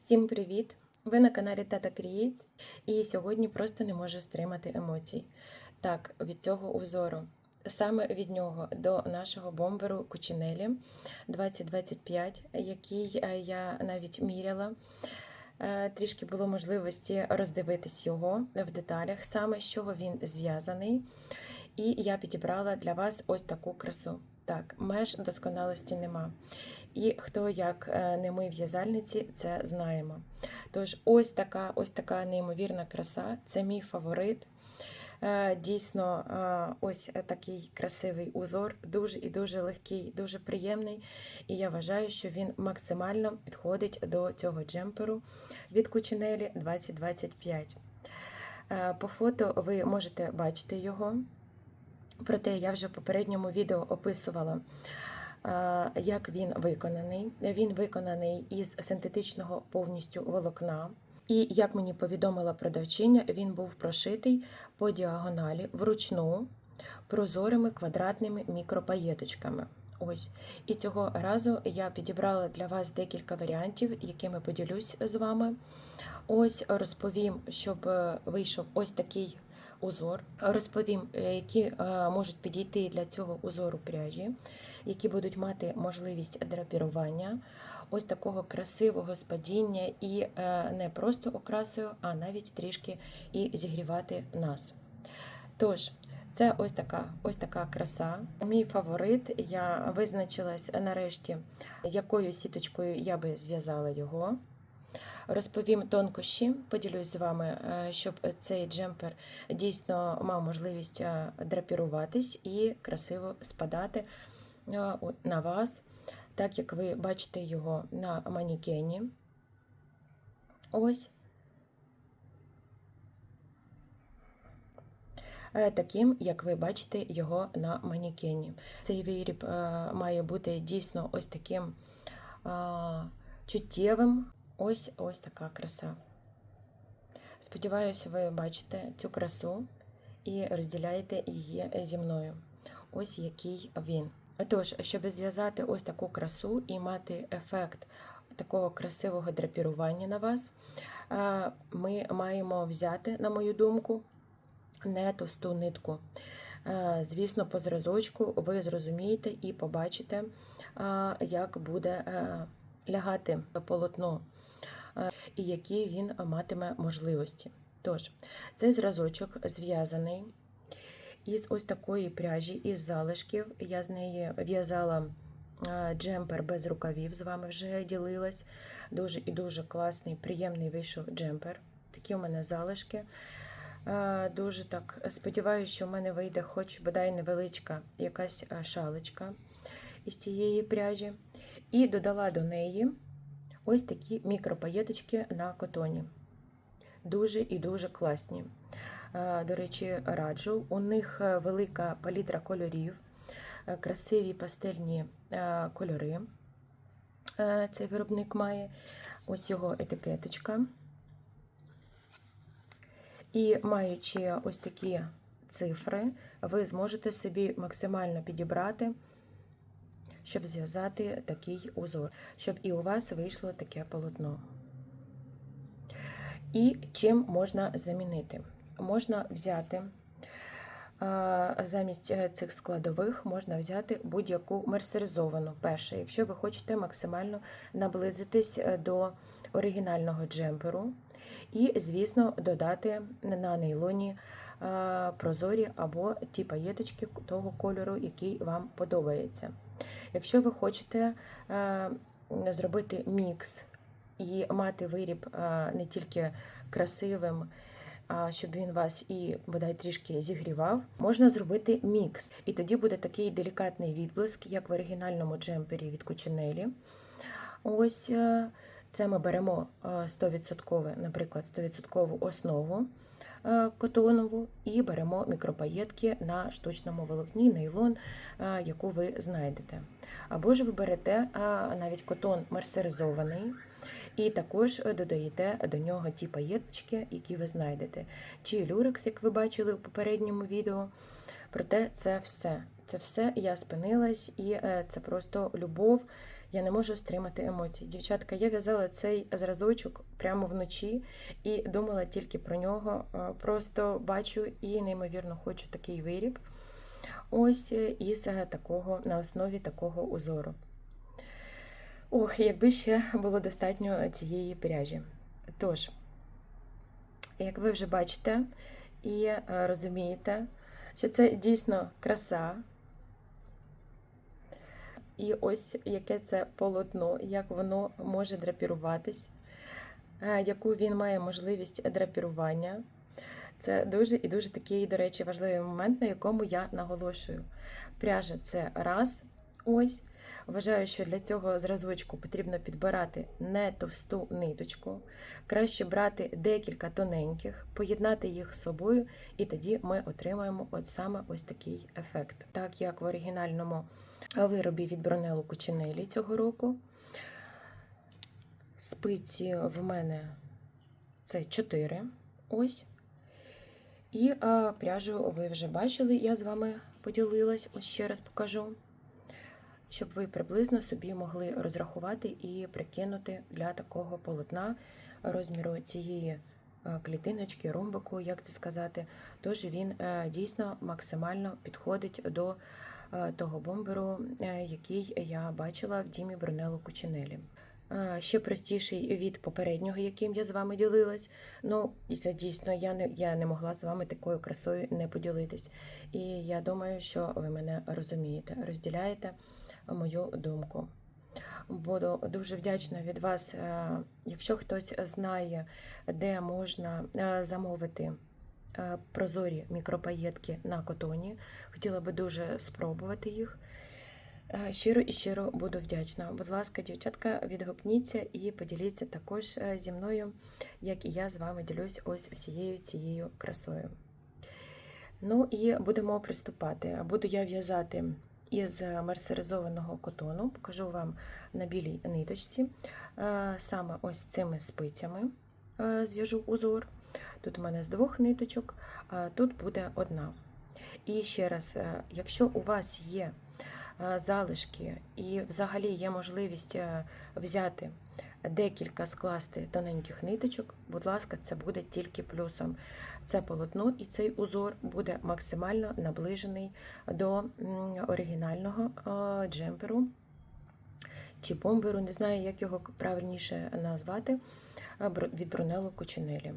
Всім привіт! Ви на каналі Тата Creates і сьогодні просто не можу стримати емоцій. Так, від цього узору. Саме від нього до нашого бомберу Кучинелі 2025, який е, я навіть міряла. Е, Трішки було можливості роздивитись його в деталях, саме з чого він зв'язаний. І я підібрала для вас ось таку красу. Так, меж досконалості нема. І хто як е, не ми в'язальниці, це знаємо. Тож, ось така, ось така неймовірна краса. Це мій фаворит. Е, Дійсно, е, ось такий красивий узор, дуже і дуже легкий, дуже приємний. І я вважаю, що він максимально підходить до цього джемперу від Кучинелі 2025. Е, По фото ви можете бачити його. Проте я вже в попередньому відео описувала, е, як він виконаний. Він виконаний із синтетичного повністю волокна. І як мені повідомила продавчиня, він був прошитий по діагоналі вручну прозорими квадратними мікропаєточками. Ось. І цього разу я підібрала для вас декілька варіантів, якими поділюсь з вами. Ось розповім, щоб е, вийшов ось такий узор. Розповім, е, які е, можуть підійти для цього узору пряжі, які будуть мати можливість драпірування, ось такого красивого спадіння і е, не просто окрасою, а навіть трішки і зігрівати нас. Тож, це ось така ось така краса. Мій фаворит. Я визначилась нарешті, якою сіточкою я би зв'язала його. Розповім тонкощі, поділюсь з вами, е, щоб цей джемпер дійсно мав можливість е, драпіруватись і красиво спадати е, на вас, так як ви бачите його на манікені. Ось. Таким, як ви бачите його на манікені. Цей виріб має бути дійсно ось таким чуттєвим. Ось ось така краса. Сподіваюся, ви бачите цю красу і розділяєте її зі мною. Ось який він. Отож, щоб зв'язати ось таку красу і мати ефект такого красивого драпірування на вас, ми маємо взяти, на мою думку, не товсту нитку. Звісно, по зразочку ви зрозумієте і побачите, як буде лягати полотно і які він матиме можливості. Тож, цей зразочок зв'язаний із ось такої пряжі, із залишків. Я з неї в'язала джемпер без рукавів, з вами вже ділилась. Дуже і дуже класний, приємний вийшов джемпер. Такі у мене залишки. Дуже так сподіваюся, що в мене вийде хоч бодай невеличка якась шалочка із цієї пряжі. І додала до неї ось такі мікропаєточки на котоні. Дуже і дуже класні. До речі, раджу. У них е, велика палітра кольорів, е, красиві пастельні е, кольори. Цей виробник має ось його етикеточка. І маючи ось такі цифри, ви зможете собі максимально підібрати щоб зв'язати такий узор, щоб і у вас вийшло таке полотно. І чим можна замінити? Можна взяти. Замість е, цих складових можна взяти будь-яку мерсеризовану. Перше, якщо ви хочете максимально наблизитись е, до оригінального джемперу, і, звісно, додати на нейлоні прозорі або ті паєточки того кольору, який вам подобається. Якщо ви хочете е, зробити мікс і мати виріб е, не тільки красивим, щоб він вас і бодай трішки зігрівав, можна зробити мікс. І тоді буде такий делікатний відблиск, як в оригінальному джемпері від Кучинелі. Ось е, це ми беремо 100%, наприклад, 100% основу. Е, котонову і беремо мікропаєтки на штучному волокні, нейлон, е, яку ви знайдете. Або ж ви берете е, навіть котон мерсеризований. І також додаєте до нього ті паєточки, які ви знайдете. Чи люрекс, як ви бачили у попередньому відео. Проте це все. Це все я спинилась, і це просто любов, Я не можу стримати емоцій. Дівчатка, я в'язала цей зразочок прямо вночі і думала тільки про нього. Е, Просто бачу і неймовірно хочу такий виріб. Ось е, із такого на основі такого узору. Ох, якби ще було достатньо цієї пряжі. Тож, як ви вже бачите і е, розумієте, що це дійсно краса. І ось яке це полотно, як воно може драпіруватись, е, яку він має можливість драпірування. Це дуже і дуже такий, до речі, важливий момент, на якому я наголошую. Пряжа це раз. Ось. Вважаю, що для цього зразочку потрібно підбирати не товсту ниточку. Краще брати декілька тоненьких, поєднати їх з собою, і тоді ми отримаємо от саме ось такий ефект. Так як в оригінальному виробі від Бронелу Кучинелі цього року. Спиці в мене це 4. Ось. І а, пряжу ви вже бачили, я з вами поділилась, ось ще раз покажу, щоб ви приблизно собі могли розрахувати і прикинути для такого полотна розміру цієї е, клітиночки, ромбику, як це сказати. Тож він е, дійсно максимально підходить до е, того бомберу, який я бачила в Дімі Брунелло Кучинелі. Ще простіший від попереднього, яким я з вами ділилась. Ну, і це дійсно я не, я не могла з вами такою красою не поділитись. І я думаю, що ви мене розумієте, розділяєте мою думку. Буду дуже вдячна від вас, е, якщо хтось знає, де можна е, замовити е, прозорі мікропаєтки на котоні. Хотіла би дуже спробувати їх. Щиро і щиро буду вдячна. Будь ласка, дівчатка, відгукніться і поділіться також зі мною, як і я з вами ділюсь ось всією цією красою. Ну і будемо приступати. Буду я в'язати із мерсеризованого котону, покажу вам на білій ниточці. Е, Саме ось цими спицями е, зв'яжу узор. Тут у мене з двох ниточок, тут буде одна. І ще раз, е, якщо у вас є залишки і взагалі є можливість взяти декілька скласти тоненьких ниточок, будь ласка, це буде тільки плюсом. Це полотно і цей узор буде максимально наближений до оригінального е, джемперу чи бомберу, не знаю, як його правильніше назвати, е, від Брунелло Кучинелі.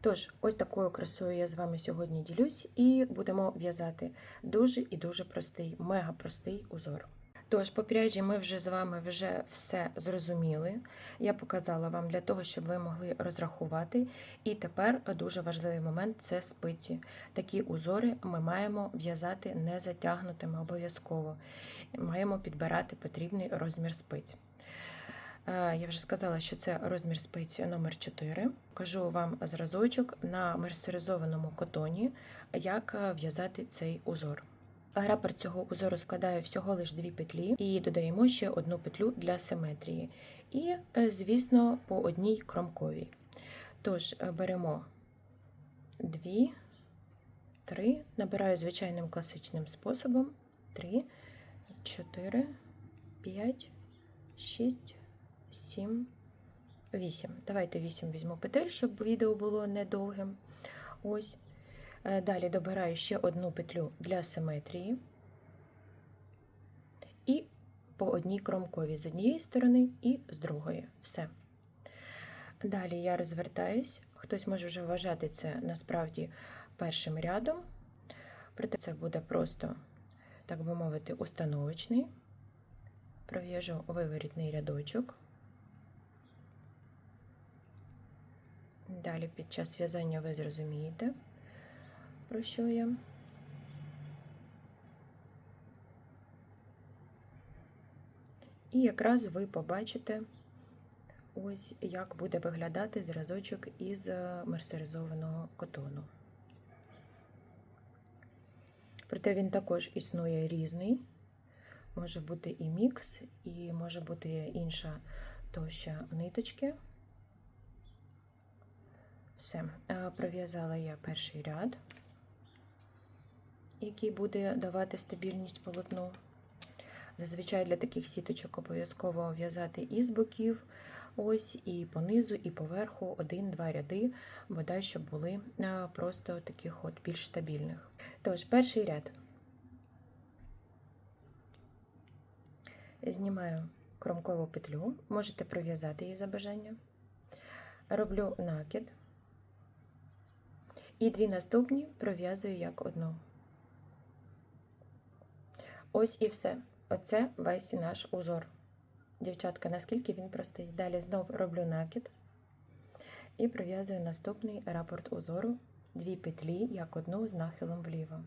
Тож, ось такою красою я з вами сьогодні ділюсь і будемо в'язати дуже і дуже простий, мега простий узор. Тож, по пряжі ми вже з вами вже все зрозуміли. Я показала вам для того, щоб ви могли розрахувати. І тепер дуже важливий момент це спиці. Такі узори ми маємо в'язати не затягнутими обов'язково. Маємо підбирати потрібний розмір спиць. Е, Я вже сказала, що це розмір спиць номер 4 Кажу вам зразочок на мерсеризованому котоні, як е, в'язати цей узор. Рапер цього узору складає всього лиш дві петлі і додаємо ще одну петлю для симетрії. І, е, звісно, по одній кромковій. Тож е, беремо дві, три, набираю звичайним класичним способом. Три, чотири, п'ять, шість, сім, вісім. Давайте вісім візьму петель, щоб відео було недовгим. Ось. Е, Далі добираю ще одну петлю для симетрії і по одній кромковій з однієї сторони і з другої. Все. Далі я розвертаюсь. Хтось може вже вважати це насправді першим рядом. Проте це буде просто, так би мовити, установочний. Пров'яжу виворітний рядочок. Далі під час в'язання ви зрозумієте про що я. І якраз ви побачите, ось як буде виглядати зразочок із е, мерсеризованого котону. Проте він також існує різний. Може бути і мікс, і може бути інша товща ниточки. Все, е, пров'язала я перший ряд який буде давати стабільність полотну. Зазвичай для таких сіточок обов'язково в'язати і з боків, ось, і понизу, і поверху один-два ряди, бодай, щоб були просто таких от більш стабільних. Тож, перший ряд. Знімаю кромкову петлю, можете пров'язати її за бажанням. Роблю накид. І дві наступні пров'язую як одну. Ось і все. Оце весь наш узор. Дівчатка, наскільки він простий. Далі знов роблю накид і пров'язую наступний рапорт узору, дві петлі, як одну з нахилом вліво.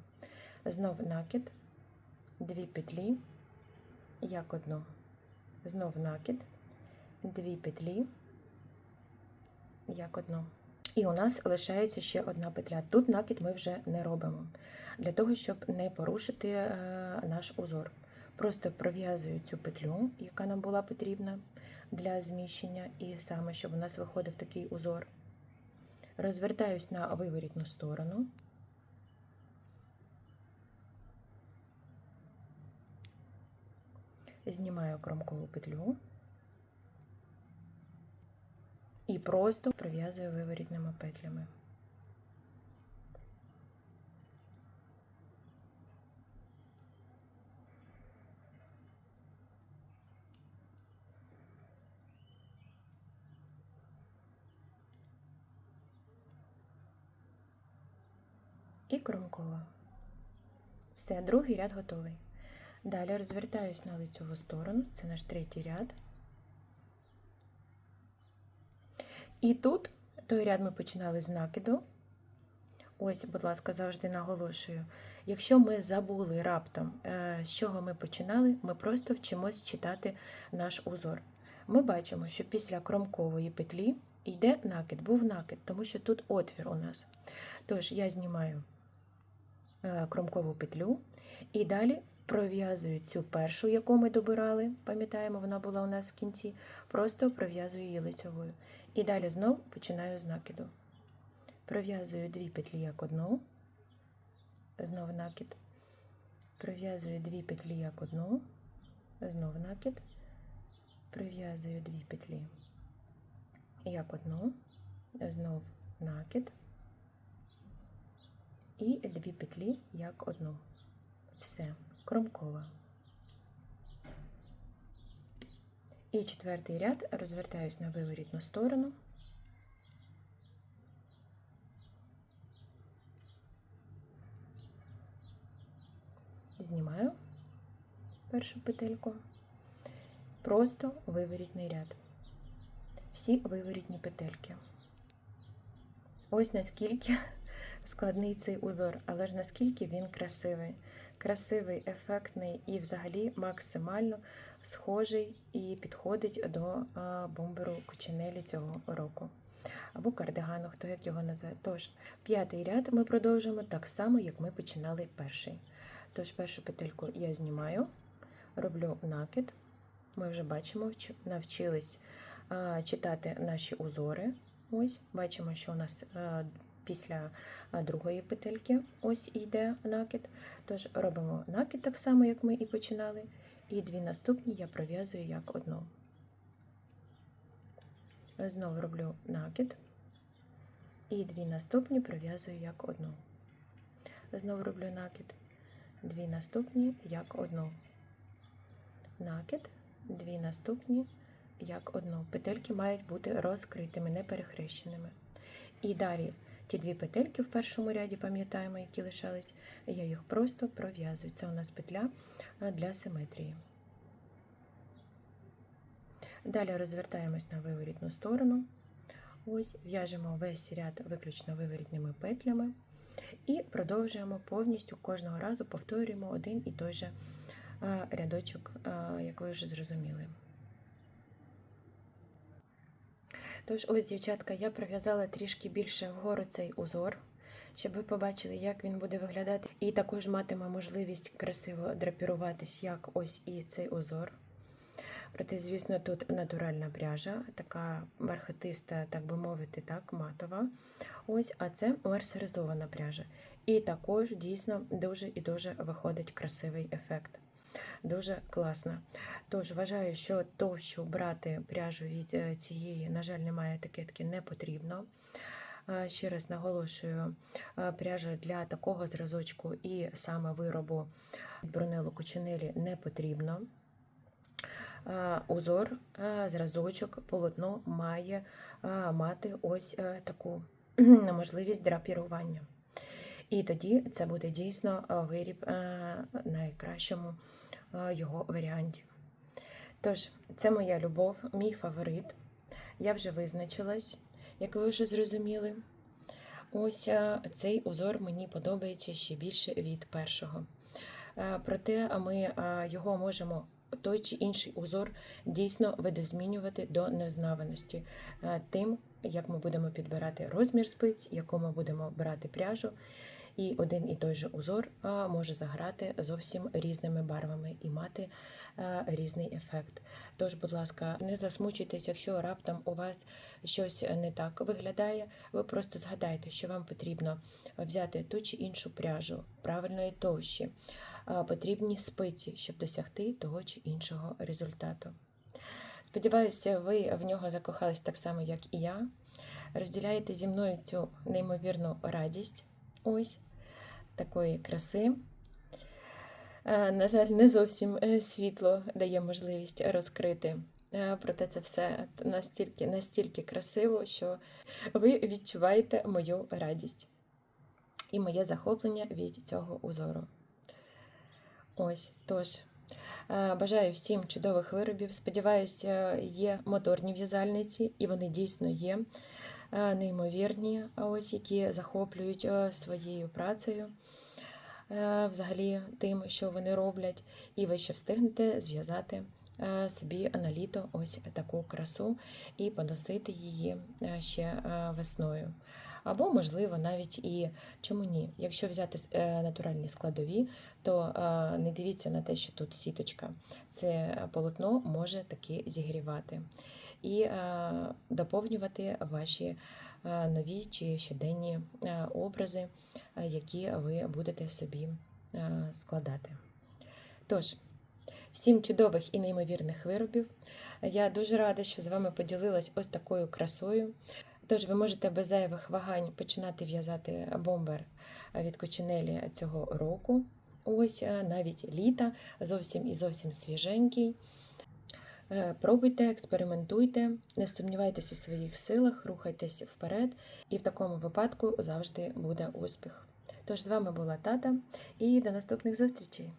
Знов накид, дві петлі, як одну. Знов накид, дві петлі, як одну. І у нас лишається ще одна петля. Тут накид ми вже не робимо, для того, щоб не порушити е, наш узор. Просто пров'язую цю петлю, яка нам була потрібна для зміщення, і саме, щоб у нас виходив такий узор. Розвертаюсь на виворітну сторону. Знімаю кромкову петлю і просто пров'язую виворітними петлями. І кромкова. Все, другий ряд готовий. Далі розвертаюсь на лицеву сторону, це наш третій ряд. І тут той ряд ми починали з накиду. Ось, будь ласка, завжди наголошую. Якщо ми забули раптом, е, з чого ми починали, ми просто вчимось читати наш узор. Ми бачимо, що після кромкової петлі йде накид, був накид, тому що тут отвір у нас. Тож я знімаю е, кромкову петлю і далі пров'язую цю першу, яку ми добирали, пам'ятаємо, вона була у нас в кінці, просто пров'язую її лицьовою. І далі знову починаю з накиду. Пров'язую дві петлі як одну, знову накид. Пров'язую дві петлі як одну, знову накид. Пров'язую дві петлі як одну, знов накид. І дві петлі як одну. Все, кромкова. І четвертий ряд розвертаюсь на виворітну сторону. Знімаю першу петельку, просто виворітний ряд. Всі виворітні петельки. Ось наскільки складний цей узор, але ж наскільки він красивий. Красивий, ефектний і взагалі максимально схожий і підходить до бомберу кучинелі цього року. Або кардигану, хто як його називає. Тож, п'ятий ряд ми продовжуємо так само, як ми починали перший. Тож, першу петельку я знімаю, роблю накид. Ми вже бачимо, навчились читати наші узори. Ось, Бачимо, що у нас після другої петельки ось йде накид. Тож робимо накид так само, як ми і починали. І дві наступні я пров'язую як одну. Знову роблю накид. І дві наступні пров'язую як одну. Знову роблю накид. Дві наступні як одну. Накид, дві наступні як одну. Петельки мають бути розкритими, не перехрещеними. І далі ті дві петельки в першому ряді, пам'ятаємо, які лишались, я їх просто пров'язую. Це у нас петля для симетрії. Далі розвертаємось на виворітну сторону. Ось, в'яжемо весь ряд виключно виворітними петлями. І продовжуємо повністю кожного разу повторюємо один і той же рядочок, як ви вже зрозуміли. Тож, ось, дівчатка, я пров'язала трішки більше вгору цей узор, щоб ви побачили, як він буде виглядати. І також матиме можливість красиво драпіруватись, як ось і цей узор. Проте, звісно, тут натуральна пряжа, така бархатиста, так би мовити, так, матова. Ось, а це мерсеризована пряжа. І також дійсно дуже і дуже виходить красивий ефект. Дуже класна. Тож вважаю, що товщу брати пряжу від е, цієї, на жаль, немає етикетки, не потрібно. Е, Ще раз наголошую, е, пряжа для такого зразочку і саме виробу Брунелло Кучинелі не потрібно. Узор, зразочок, полотно має мати ось таку можливість драпірування. І тоді це буде дійсно виріб найкращому його варіанті. Тож, це моя любов, мій фаворит. Я вже визначилась, як ви вже зрозуміли. Ось е, цей узор мені подобається ще більше від першого. Е, Проте ми е, його можемо, той чи інший узор, дійсно видозмінювати до невзнаваності е, тим, як ми будемо підбирати розмір спиць, яку ми будемо брати пряжу. І один і той же узор може заграти зовсім різними барвами і мати різний ефект. Тож, будь ласка, не засмучуйтесь, якщо раптом у вас щось не так виглядає. Ви просто згадайте, що вам потрібно взяти ту чи іншу пряжу правильної товщі, потрібні спиці, щоб досягти того чи іншого результату. Сподіваюся, ви в нього закохались так само, як і я. Розділяєте зі мною цю неймовірну радість. Ось такої краси. Е, На жаль, не зовсім е, світло дає можливість розкрити. Е, Проте це все настільки, настільки красиво, що ви відчуваєте мою радість і моє захоплення від цього узору. Ось, тож. Бажаю всім чудових виробів. Сподіваюся, є моторні в'язальниці, і вони дійсно є неймовірні, ось які захоплюють е, своєю працею, е, взагалі тим, що вони роблять, і ви ще встигнете зв'язати е, собі на літо ось таку красу і поносити її е, ще е, весною. Або, можливо, навіть і чому ні? Якщо взяти е, натуральні складові, то е, не дивіться на те, що тут сіточка. Це полотно може таки зігрівати і е, доповнювати ваші е, нові чи щоденні е, образи, які ви будете собі складати. Тож, всім чудових і неймовірних виробів. Я дуже рада, що з вами поділилась ось такою красою. Тож ви можете без зайвих вагань починати в'язати бомбер від Кочинелі цього року. Ось навіть літа, зовсім і зовсім свіженький. Е, Пробуйте, експериментуйте, не сумнівайтесь у своїх силах, рухайтесь вперед, і в такому випадку завжди буде успіх. Тож з вами була тата, і до наступних зустрічей!